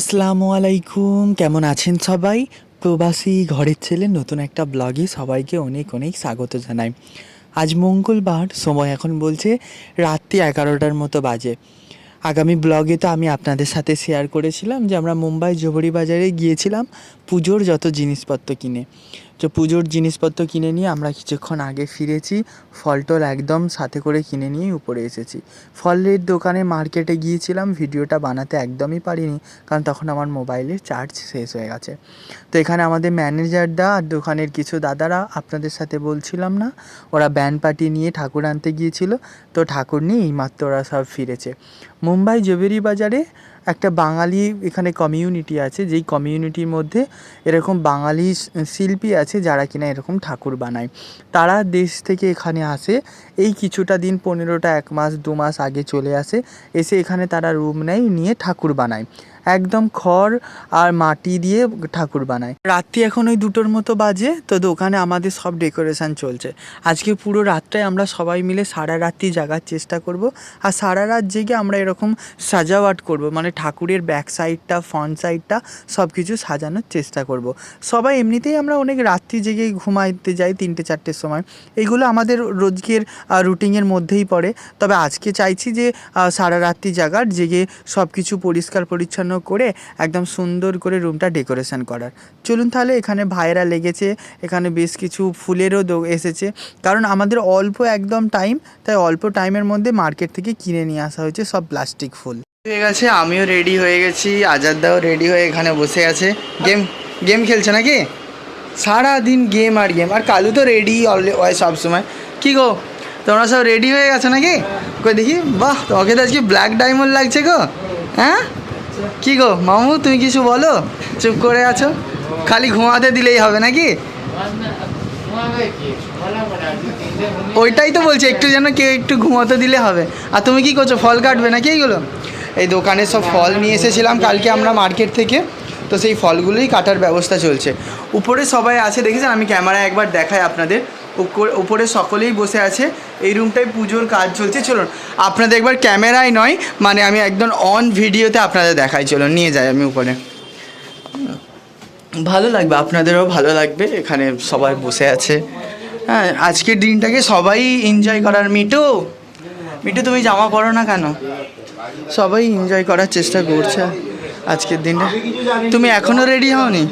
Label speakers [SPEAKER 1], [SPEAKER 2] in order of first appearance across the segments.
[SPEAKER 1] আসসালামু আলাইকুম। কেমন আছেন সবাই? প্রবাসী ঘরের ছেলে, নতুন একটা ব্লগে সবাইকে অনেক অনেক স্বাগত জানাই। আজ মঙ্গলবার, সময় এখন বলছে রাত্রি এগারোটার মতো বাজে। আগামী ব্লগে তো আমি আপনাদের সাথে শেয়ার করেছিলাম যে আমরা মুম্বাই জোহরি বাজারে গিয়েছিলাম পুজোর যত জিনিসপত্র কিনে। তো পুজোর জিনিসপত্র কিনে নিয়ে আমরা কিছুক্ষণ আগে ফিরেছি। ফল টল একদম সাথে করে কিনে নিয়েই উপরে এসেছি। ফলের দোকানে মার্কেটে গিয়েছিলাম, ভিডিওটা বানাতে একদমই পারিনি, কারণ তখন আমার মোবাইলের চার্জ শেষ হয়ে গেছে। তো এখানে আমাদের ম্যানেজারদা আর দোকানের কিছু দাদারা, আপনাদের সাথে বলছিলাম না, ওরা ব্যান্ড পার্টি নিয়ে ঠাকুর আনতে গিয়েছিল। তো ঠাকুর নিয়ে এইমাত্র ওরা সব ফিরেছে। মুম্বাই জুয়েলারি বাজারে একটা বাঙালি এখানে কমিউনিটি আছে, যেই কমিউনিটির মধ্যে এরকম বাঙালি শিল্পী আছে যারা কিনা এরকম ঠাকুর বানায়। তারা দেশ থেকে এখানে আসে, এই কিছুটা দিন পনেরোটা, এক মাস, দু মাস আগে চলে আসে, এসে এখানে তারা রুম নেয়, নিয়ে ঠাকুর বানায়। একদম খড় আর মাটি দিয়ে ঠাকুর বানায়। রাত্রি এখন ওই দুটোর মতো বাজে, তো দোকানে আমাদের সব ডেকোরেশন চলছে। আজকে পুরো রাতটায় আমরা সবাই মিলে সারা রাত্রি জাগার চেষ্টা করব, আর সারা রাত জেগে আমরা এরকম সাজাওয়াট করব মানে ঠাকুরের ব্যাক সাইডটা ফ্রন্ট সাইডটা সব কিছু সাজানোর চেষ্টা করব। সবাই এমনিতেই আমরা অনেক রাত্রি জেগে ঘুমাইতে যাই তিনটে, চারটের সময়। এগুলো আমাদের রোজকের রুটিনের মধ্যেই পড়ে। তবে আজকে চাইছি যে সারা রাত্রি জাগার জেগে সব কিছু পরিষ্কার পরিচ্ছন্ন করে একদম সুন্দর করে রুমটা ডেকোরেশন করার। চলুন তাহলে এখানে ভাইরা লেগেছে, এখানে বেশ কিছু ফুলেরও এসেছে। কারণ আমাদের অল্প একদম টাইম, তাই অল্প টাইমের মধ্যে মার্কেট থেকে কিনে নিয়ে আসা হয়েছে সব প্লাস্টিক ফুল। হয়ে গেছে, আমিও রেডি হয়ে গেছি, আজাদদাও রেডি হয়ে এখানে বসে আছে। গেম গেম খেলছে নাকি? সারা দিন গেম আর গেম। আর কালু তো রেডি হয় সবসময় কী গো, তোমরা সব রেডি হয়ে গেছো নাকি? কই দেখি, বাহ, তোমাকে তো আজকে ব্ল্যাক ডায়মন্ড লাগছে গো হ্যাঁ? কী গো, মামু, তুমি কিছু বলো? চুপ করে আছো? খালি ঘুমাতে দিলেই হবে নাকি? ওইটাই তো বলছি, একটু যেন কেউ একটু ঘুমাতে দিলে হবে। আর তুমি কি করছ, ফল কাটবে নাকি এইগুলো? এই দোকানে সব ফল নিয়ে এসেছিলাম কালকে আমরা মার্কেট থেকে, তো সেই ফলগুলোই কাটার ব্যবস্থা চলছে। উপরে সবাই আছে, দেখেছেন? আমি ক্যামেরায় একবার দেখাই আপনাদের। উপর- সকলেই বসে আছে। এই রুমটায় পুজোর কাজ চলছে। চলুন, আপনাদের একবার ক্যামেরায় নয় মানে আমি একদম অন ভিডিওতে আপনাদের দেখাই। চলুন, নিয়ে যাই আমি উপরে। ভালো লাগবে, আপনাদেরও ভালো লাগবে। এখানে সবাই বসে আছে। হ্যাঁ আজকের দিনটাকে সবাই এনজয় করার। মিটু মিটু তুমি জামা পরো না কেন? সবাই এনজয় করার চেষ্টা করছে। আজকের দিনটা। তুমি এখনও রেডি হওনি?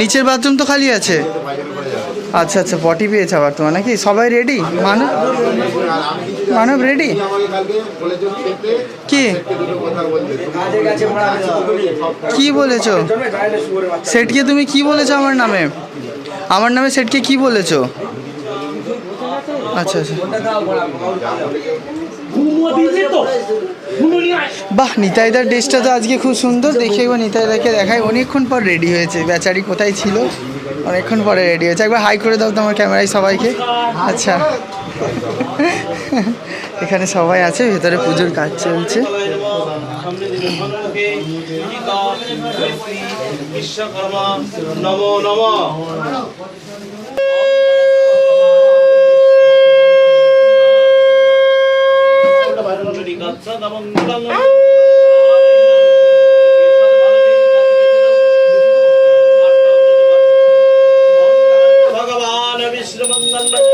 [SPEAKER 1] নিচের বাথরুম তো খালি আছে। আচ্ছা আচ্ছা পটি পেয়েছে আবার তোমার নাকি? সবাই রেডি মানব মানব রেডি কি? কি বলেছ? সেটকে তুমি কি বলেছ আমার নামে? আমার নামে সেটকে কি বলেছ? আচ্ছা আচ্ছা। বাহ, নিতাইদার ড্রেসটা তো আজকে খুব সুন্দর। দেখে একবার নিতাইদাকে দেখায় অনেকক্ষণ পর রেডি হয়েছে। বেচারি কোথায় ছিল? অনেকক্ষণ পরে রেডি হয়েছে। একবার হাই করে দাও তোমার ক্যামেরায় সবাইকে। আচ্ছা। এখানে সবাই আছে, ভেতরে পুজোর কাজ চলছে।
[SPEAKER 2] বিশ্বকর্মা ভগবান বিষ্ণু নারায়ণ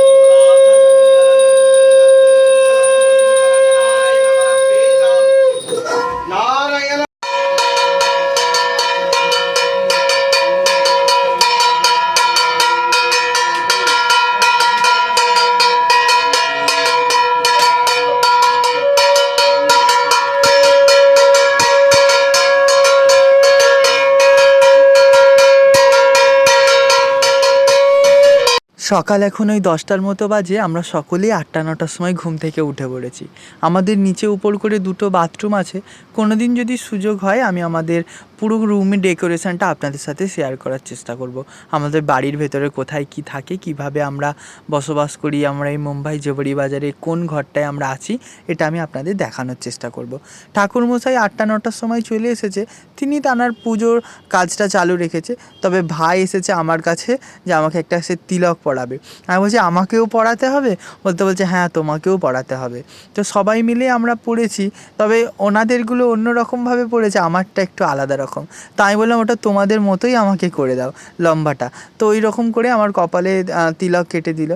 [SPEAKER 1] সকাল এখন ওই দশটার মতো বাজে, আমরা সকলেই আটটা নটার সময় ঘুম থেকে উঠে পড়েছি। আমাদের নিচে উপর করে দুটো বাথরুম আছে। কোনো দিন যদি সুযোগ হয়, আমি আমাদের পুরো রুমের ডেকোরেশনটা আপনাদের সাথে শেয়ার করার চেষ্টা করব। আমাদের বাড়ির ভেতরে কোথায় কি থাকে, কীভাবে আমরা বসবাস করি, আমরা এই মুম্বাই জবরি বাজারে কোন ঘরটায় আমরা আছি, এটা আমি আপনাদের দেখানোর চেষ্টা করব। ঠাকুরমশাই আটটা নটার সময় চলে এসেছে। তিনি তানার পুজোর কাজটা চালু রেখেছে। তবে ভাই এসেছে আমার কাছে যে আমাকে একটা সে তিলক পরা পড়াবে। আমি বলছি, আমাকেও পড়াতে হবে? বলতে বলছে হ্যাঁ তোমাকেও পড়াতে হবে। তো সবাই মিলে আমরা পড়েছি, তবে ওনাদেরগুলো অন্য রকমভাবে পড়েছে, আমারটা একটু আলাদা রকম। তো আমি বললাম, ওটা তোমাদের মতোই আমাকে করে দাও লম্বাটা। তো ওই রকম করে আমার কপালে তিলক কেটে দিল।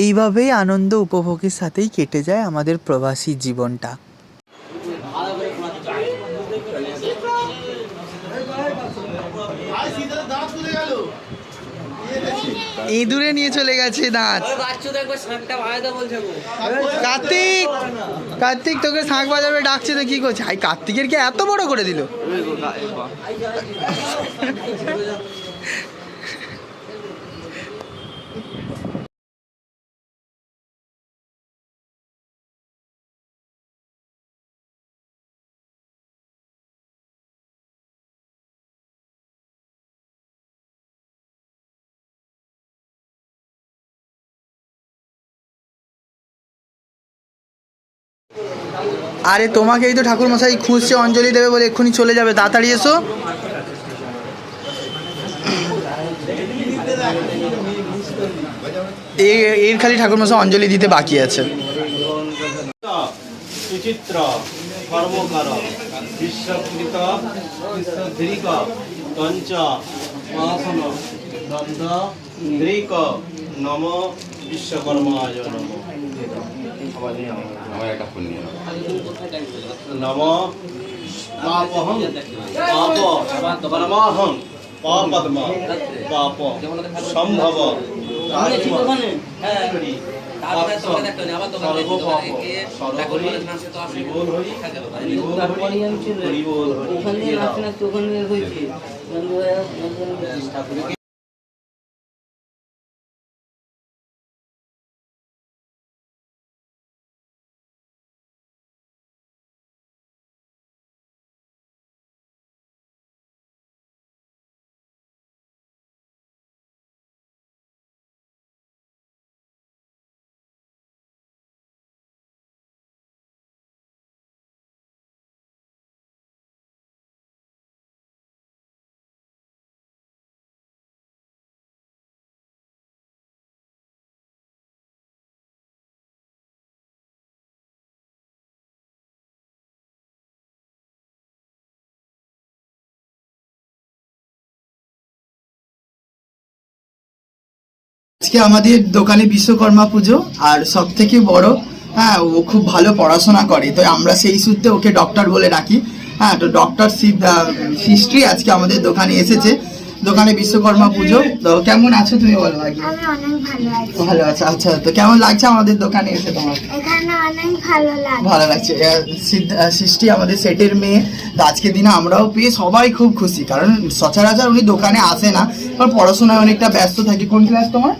[SPEAKER 1] এইভাবেই আনন্দ উপভোগের সাথেই কেটে যায় আমাদের প্রবাসী জীবনটা। ইঁদুরে নিয়ে চলে গেছে দাঁত। কার্তিক! কার্তিক তোকে শাঁখ বাজাবে ডাকছে তো কি করছে? আই কার্তিকের কি এত বড় করে দিল? আরে, তোমাকেই তো ঠাকুর মশাই খুঁজছে, অঞ্জলি দেবে বলে এক্ষুনি চলে যাবে। তাড়াতাড়ি এসো। এর খালি ঠাকুর মশাই অঞ্জলি দিতে বাকি আছে।
[SPEAKER 2] সুচিত্র বিশ্বকৃত বিশ্বধৃক নম।
[SPEAKER 3] আমার একটা ফোন নিয়ে
[SPEAKER 2] নম পাপহং পাপ
[SPEAKER 1] আজকে আমাদের দোকানে বিশ্বকর্মা পুজো, আর সব থেকে বড় হ্যাঁ ও খুব ভালো পড়াশোনা করে। তো আমরা সেই সূত্রে ওকে ডক্টর বলে ডাকি হ্যাঁ তো ডক্টর হিস্ট্রি আজকে আমাদের দোকানে এসেছে। দোকানে বিশ্বকর্মা পুজো। তো কেমন আছো তুমি বলো আগে?
[SPEAKER 4] আমি অনেক ভালো আছি।
[SPEAKER 1] ভালো আছে আচ্ছা তো কেমন লাগছে আমাদের দোকানে এসে তোমার?
[SPEAKER 4] এখানে অনেক ভালো লাগে
[SPEAKER 1] ভালো লাগছে। সৃষ্টি আমাদের সেটের মেয়ে। তো আজকের দিনে আমরাও পেয়ে সবাই খুব খুশি কারণ সচরাচর উনি দোকানে আসে না কারণ পড়াশোনায় অনেকটা ব্যস্ত থাকে। কোন ক্লাস তোমার?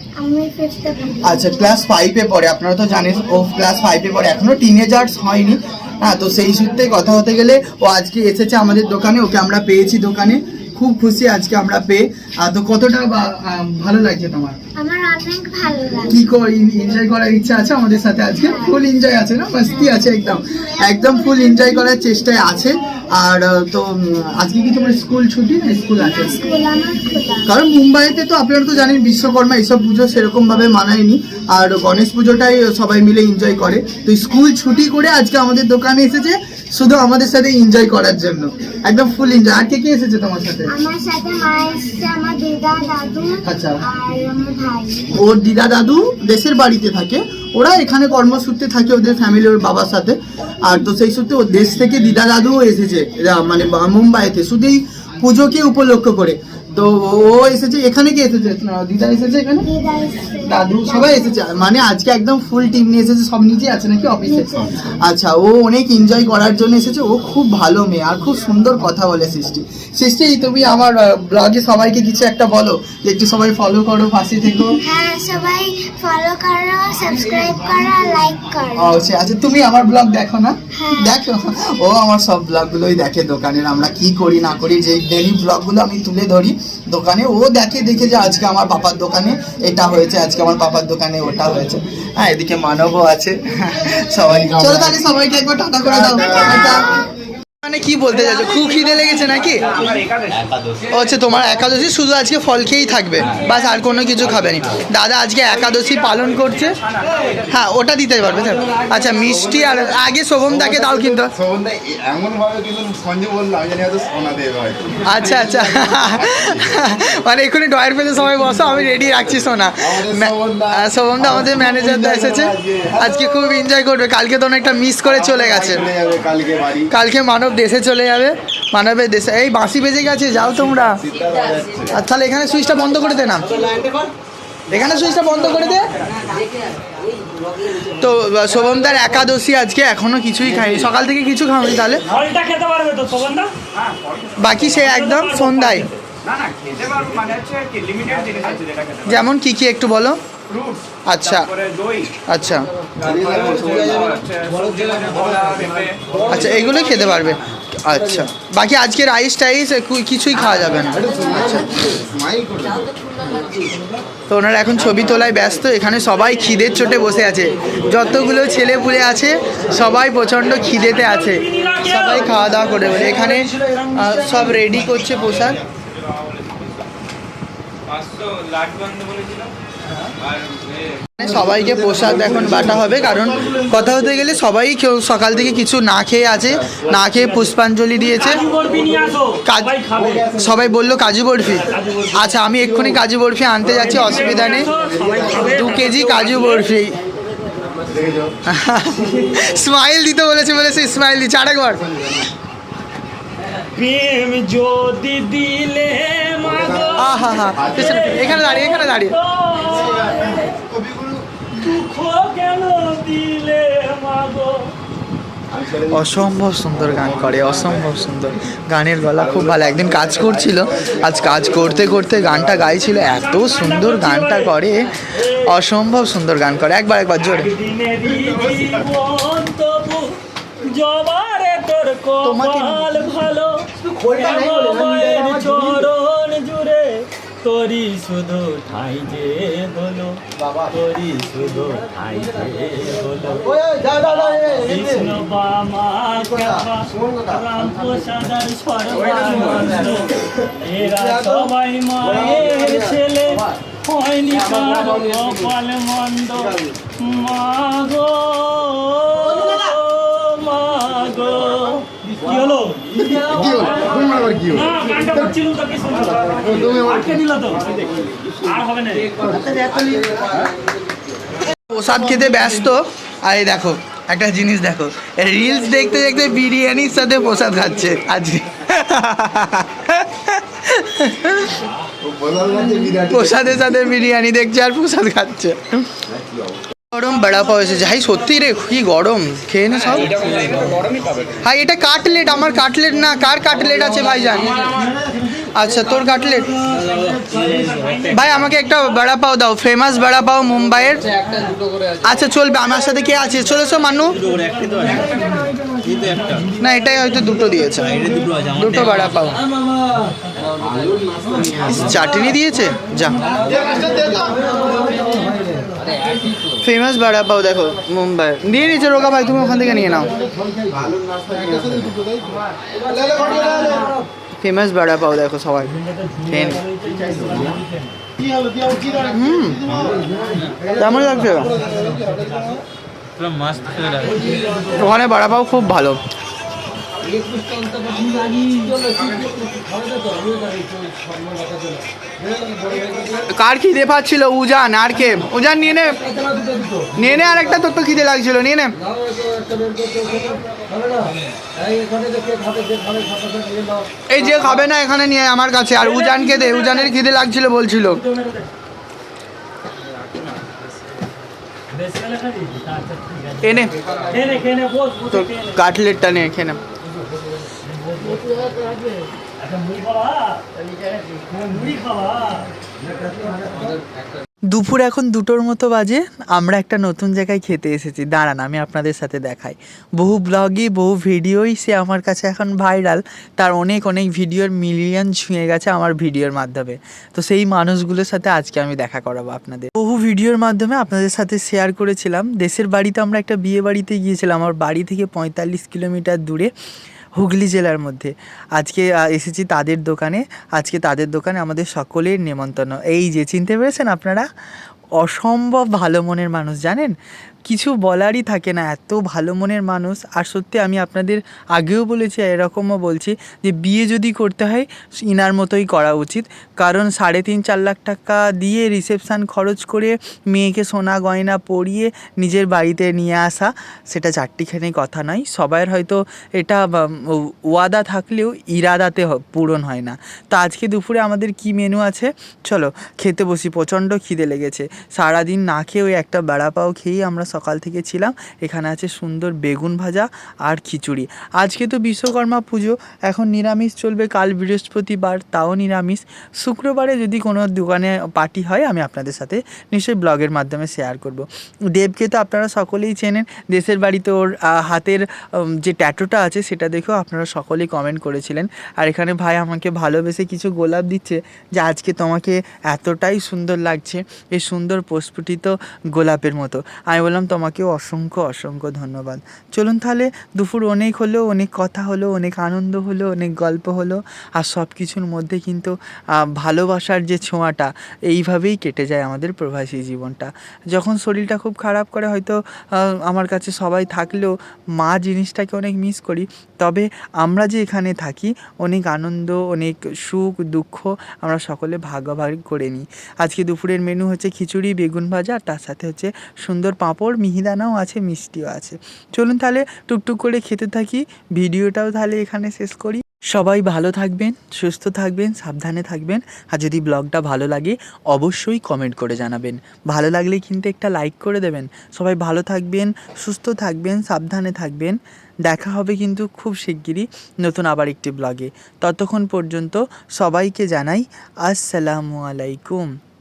[SPEAKER 1] আচ্ছা ক্লাস ফাইভে পড়ে আপনারা তো জানেন ও ক্লাস ফাইভে পড়ে এখনও টিনেজার্স হয়নি। হ্যাঁ তো সেই সূত্রে কথা হতে গেলে ও আজকে এসেছে আমাদের দোকানে ওকে আমরা পেয়েছি দোকানে। খুব খুশি আজকে আমরা পেয়ে। তো কতটা ভালো লাগছে তোমার?
[SPEAKER 4] আমার অনেক ভালো লাগে
[SPEAKER 1] কি করি এনজয় করার ইচ্ছা আছে আমাদের সাথে আজকে? ফুল এনজয় আছে না? মস্তি আছে একদম। একদম ফুল এনজয় করার চেষ্টায় আছে। আর তো আজকে কি তোমার স্কুল ছুটি? না স্কুল আছে। কারণ মুম্বাইতে তো আপনারা তো জানেন বিশ্বকর্মা এইসব পুজো সেরকম ভাবে মানায়নি। আর গণেশ পুজোটাই সবাই মিলে এনজয় করে। তো স্কুল ছুটি করে আজকে আমাদের দোকানে এসেছে। শুধু আমাদের সাথে এনজয় করার জন্য। একদম ফুল এনজয় আর কে কে এসেছে তোমার সাথে?
[SPEAKER 4] আমার সাথে মা এসছে আমার দিদা দাদু
[SPEAKER 1] আচ্ছা।
[SPEAKER 4] আর আমার ভাই।
[SPEAKER 1] ওর দিদা দাদু দেশের বাড়িতে থাকে। ওরা এখানে কর্মসূত্রে থাকে ওদের ফ্যামিলি ওর বাবার সাথে। আর তো সেই সূত্রে ও দেশ থেকে দিদা দাদুও এসেছে মানে মুম্বাইতে। শুধু এই পুজোকে উপলক্ষ করে। তো ও এসেছে এখানে কে এসেছে? না, দিদা এসেছে এখানে?
[SPEAKER 4] দাদু
[SPEAKER 1] সবাই এসেছে। মানে আজকে একদম ফুল টিম নিয়ে এসেছে সব নিচে আছে নাকি অফিসে আচ্ছা ও অনেক এনজয় করার জন্য এসেছে। ও খুব ভালো মেয়ে আর খুব সুন্দর কথা বলে সৃষ্টি। সৃষ্টি তুমি আমার ব্লগে সবাইকে কিছু একটা বলো যে একটু সবাই ফলো করো পাশে থেকো।
[SPEAKER 4] হ্যাঁ সবাই ফলো করো সাবস্ক্রাইব করো লাইক করো।
[SPEAKER 1] আচ্ছা আচ্ছা তুমি আমার ব্লগ দেখো না?
[SPEAKER 4] হ্যাঁ।
[SPEAKER 1] দেখো। ও আমার সব ব্লগগুলোই দেখে দোকানের আমরা কি করি না করি যে ডেলি ব্লগগুলো আমি তুলে ধরি দোকানে ও দেখে দেখে যে আজকে আমার পাপার দোকানে এটা হয়েছে আজকে আমার পাপার দোকানে ওটা হয়েছে। হ্যাঁ এদিকে মানবও আছে। সবাই চলো তাহলে সবাইকে একবার টাটা করে দাও। মানে কি বলতে চাইছো? খুব খিদে লেগেছে নাকি? ও আচ্ছা তোমার একাদশী শুধু আজকে ফল খেয়েই থাকবে। বাস আর কোনো কিছু খাবে না। দাদা আজকে একাদশী পালন করছে। হ্যাঁ ওটা দিতে পারবে স্যার। আচ্ছা মিষ্টি আর আগে শোভমদাকে দাও কিন্তু। আচ্ছা আচ্ছা। মানে এক্ষুনি ডয়ের পেতে সবাই বসো আমি রেডি রাখছি সোনা। শোভমদা আমাদের ম্যানেজারদা এসেছে। আজকে খুব এনজয় করবে। কালকে তো অনেকটা মিস করে চলে গেছে।
[SPEAKER 3] কালকে
[SPEAKER 1] মানব দেশে চলে যাবে মানবের দেশে। এই বাঁশি বেজে গেছে যাও তোমরা। আর তাহলে এখানে সুইচটা বন্ধ করে দে না। এখানে সুইচটা বন্ধ করে দে। তো শোভনদার একাদশী আজকে এখনও কিছুই খাইনি। সকাল থেকে কিছু খাওনি তাহলে।
[SPEAKER 5] ফলটা খেতে পারবে তো শোভনদা?
[SPEAKER 1] বাকি সে একদম সন্ধ্যায়।
[SPEAKER 5] না না খেতে পারব মানে
[SPEAKER 1] যেমন কি কি একটু বলো। আচ্ছা। আচ্ছা
[SPEAKER 5] পেঁপে
[SPEAKER 1] আচ্ছা। এইগুলোই খেতে পারবে। আচ্ছা। বাকি আজকে রাইস টাইস কিছুই খাওয়া যাবে না।
[SPEAKER 3] স্মাইল
[SPEAKER 1] তো ওনারা এখন ছবি তোলায় ব্যস্ত এখানে সবাই খিদের চোটে বসে আছে। যতগুলো ছেলে পুলে আছে সবাই প্রচণ্ড খিদেতে আছে। সবাই খাওয়া দাওয়া করে বলে। এখানে সব রেডি করছে পোশাক সবাইকে প্রসাদ এখন বাটা হবে কারণ কথা হতে গেলে সবাই কেউ সকাল থেকে কিছু না খেয়ে আছে না খেয়ে পুষ্পাঞ্জলি দিয়েছে।
[SPEAKER 5] সবাই
[SPEAKER 1] বলল কাজু বরফি। আচ্ছা আমি এক্ষুনি কাজু বরফি আনতে যাচ্ছি অসুবিধা নেই। দু কেজি কাজু বরফি। স্মাইল দিতে বলেছে বলেছে স্মাইল দিচ্ছে। আরেকবার
[SPEAKER 5] প্রেম যদি দিলে
[SPEAKER 1] আহা হা এখানে দাঁড়িয়ে এখানে দাঁড়িয়ে
[SPEAKER 5] দুঃখ কেন দিলে মাগো
[SPEAKER 1] অসম্ভব সুন্দর গান করে অসম্ভব সুন্দর। গানের গলা খুব ভালো। একদিন কাজ করছিল আজ কাজ করতে করতে গানটা গাইছিল এত সুন্দর গানটা করে অসম্ভব সুন্দর গান করে। একবার একবার জোরে।
[SPEAKER 5] কপাল ভালো তোরি শুধু ঠাই যে হলো তোরি শুধু ঠাই যে হলো। কৃষ্ণ বামা রাম প্রসাদার সর্বানন্দ। এরা সবাই মায়ের ছেলে। হয়নি কার কপাল মন্দ। মাগো মাগো কি হলো?
[SPEAKER 3] তুমি আবার কি হলো?
[SPEAKER 5] না গানটা করছিলাম তো কি শুনছো? আটকে দিল তো। আর হবে না।
[SPEAKER 1] প্রসাদ খেতে ব্যস্ত। আর এই দেখো একটা জিনিস দেখো। রিলস দেখতে দেখতে বিরিয়ানির সাথে প্রসাদ খাচ্ছে আজকে। প্রসাদের সাথে বিরিয়ানি দেখছে আর প্রসাদ খাচ্ছে। গরম, বড়া পাও এসেছে হাই সত্যি রে, কি গরম। খেয়ে নে সব। হাই এটা কাটলেট, আমার কাটলেট না। কার কাটলেট আছে ভাইজান? আচ্ছা তোর কাটলেট। ভাই, আমাকে একটা বড়া পাও দাও। ফেমাস বড়া পাও মুম্বাইয়ের। আচ্ছা চলবে। আমার সাথে কে আছে? চলেছো মানু না, এটাই হয়তো দুটো দিয়েছে। দুটো বড়া পাও। চাটনি দিয়েছে? যা। ফেমাস বড়া পাও দেখো মুম্বাই। নিয়ে নিয়েছে রোগা ভাই তুমি ওখান থেকে নিয়ে নাও। ফেমাস বড়া পাও দেখো সবাই। খেয়ে হুম। কেমন লাগছে। ওখানে বড়া পাও খুব ভালো। কার খিদে পাচ্ছিল? উজান আর কে? উজান নিয়ে নে। নিয়ে নে আর একটা তোর তো খিদে লাগছিল নিয়ে নে। এই যে খাবে না এখানে নিয়ে আমার কাছে। আর উজানকে দে উজানের খিদে লাগছিল বলছিল। এনে।
[SPEAKER 5] খেয়ে খেয়ে নে বস বসে
[SPEAKER 1] তোর
[SPEAKER 5] খেয়ে নে।
[SPEAKER 1] কাটলেটটা নে খেয়ে নে
[SPEAKER 5] আচ্ছা মুড়ি খাওয়া মুড়ি খাওয়া
[SPEAKER 1] দুপুর এখন দুটোর মতো বাজে, আমরা একটা নতুন জায়গায় খেতে এসেছি। দাঁড়ান, আমি আপনাদের সাথে দেখাই। বহু ব্লগই বহু ভিডিওই সে আমার কাছে এখন ভাইরাল তার অনেক অনেক ভিডিওর মিলিয়ন ছুঁয়ে গেছে আমার ভিডিওর মাধ্যমে। তো সেই মানুষগুলোর সাথে আজকে আমি দেখা করাবো আপনাদের। বহু ভিডিওর মাধ্যমে আপনাদের সাথে শেয়ার করেছিলাম। দেশের বাড়িতে আমরা একটা বিয়ে বাড়িতে গিয়েছিলাম। আমার বাড়ি থেকে পঁয়তাল্লিশ কিলোমিটার দূরে। হুগলি জেলার মধ্যে। আজকে এসেছি তাদের দোকানে। আজকে তাদের দোকানে আমাদের সকলের নেমন্তন্ন। এই যে, চিনতে পেরেছেন আপনারা? অসম্ভব ভালো মনের মানুষ, জানেন? কিছু বলারই থাকে না। এত ভালো মনের মানুষ। আর সত্যি আমি আপনাদের আগেও বলেছি এরকমও বলছি যে, বিয়ে যদি করতে হয়, ইনার মতোই করা উচিত। কারণ সাড়ে তিন, চার লাখ টাকা দিয়ে রিসেপশান খরচ করে মেয়েকে সোনা গয়না পরিয়ে নিজের বাড়িতে নিয়ে আসা, সেটা চারটিখানি কথা নয়। সবার হয়তো এটা ওয়াদা থাকলেও ইরাদাতে পূরণ হয় না। তো আজকে দুপুরে আমাদের কি মেনু আছে? চলো, খেতে বসি। প্রচণ্ড খিদে লেগেছে। সারাদিন না খেয়ে ওই একটা বেড়া পাও খেয়েই আমরা সকাল থেকে ছিলাম। এখানে আছে সুন্দর বেগুন ভাজা আর খিচুড়ি। আজকে তো বিশ্বকর্মা পুজো, এখন নিরামিষ চলবে, কাল বৃহস্পতিবার, তাও নিরামিষ। শুক্রবারে যদি কোনো দোকানে পার্টি হয়, আমি আপনাদের সাথে নিশ্চয়ই ব্লগের মাধ্যমে শেয়ার করব। দেবকে তো আপনারা সকলেই চেনেন, দেশের বাড়িতে ওর হাতের যে ট্যাটুটা আছে, সেটা দেখেও আপনারা সকলেই কমেন্ট করেছিলেন। আর এখানে ভাই আমাকে ভালোবেসে কিছু গোলাপ দিচ্ছে, যে আজকে তোমাকে এতটাই সুন্দর লাগছে, এই সুন্দর প্রস্ফুটিত গোলাপের মতো। আমি বললাম তোমাকেও অসংখ্য অসংখ্য ধন্যবাদ। চলুন তাহলে, দুপুর অনেক হলো, অনেক কথা হলো, অনেক আনন্দ হলো, অনেক গল্প হলো, আর সব কিছুর মধ্যে কিন্তু ভালোবাসার যে ছোঁয়াটা, এইভাবেই কেটে যায় আমাদের প্রবাসী জীবনটা। যখন শরীরটা খুব খারাপ করে, হয়তো আমার কাছে সবাই থাকলেও মা জিনিসটাকে অনেক মিস করি। তবে আমরা যে এখানে থাকি, অনেক আনন্দ, অনেক সুখ, দুঃখ আমরা সকলে ভাগাভাগি করে নিই। আজকে দুপুরের মেনু হচ্ছে খিচুড়ি, বেগুন ভাজা, আর তার সাথে হচ্ছে সুন্দর পাঁপড় মিহিদানাও আছে, মিষ্টিও আছে। চলুন তাহলে টুকটুক করে খেতে থাকি। ভিডিওটাও তাহলে এখানে শেষ করি। সবাই ভালো থাকবেন, সুস্থ থাকবেন, সাবধানে থাকবেন। আর যদি ব্লগটা ভালো লাগে, অবশ্যই কমেন্ট করে জানাবেন। ভালো লাগলে কিন্তু একটা লাইক করে দেবেন। সবাই ভালো থাকবেন, সুস্থ থাকবেন, সাবধানে থাকবেন। দেখা হবে কিন্তু খুব শিগগিরই নতুন আবার একটি ব্লগে। ততক্ষণ পর্যন্ত সবাইকে জানাই, আসসালামু আলাইকুম।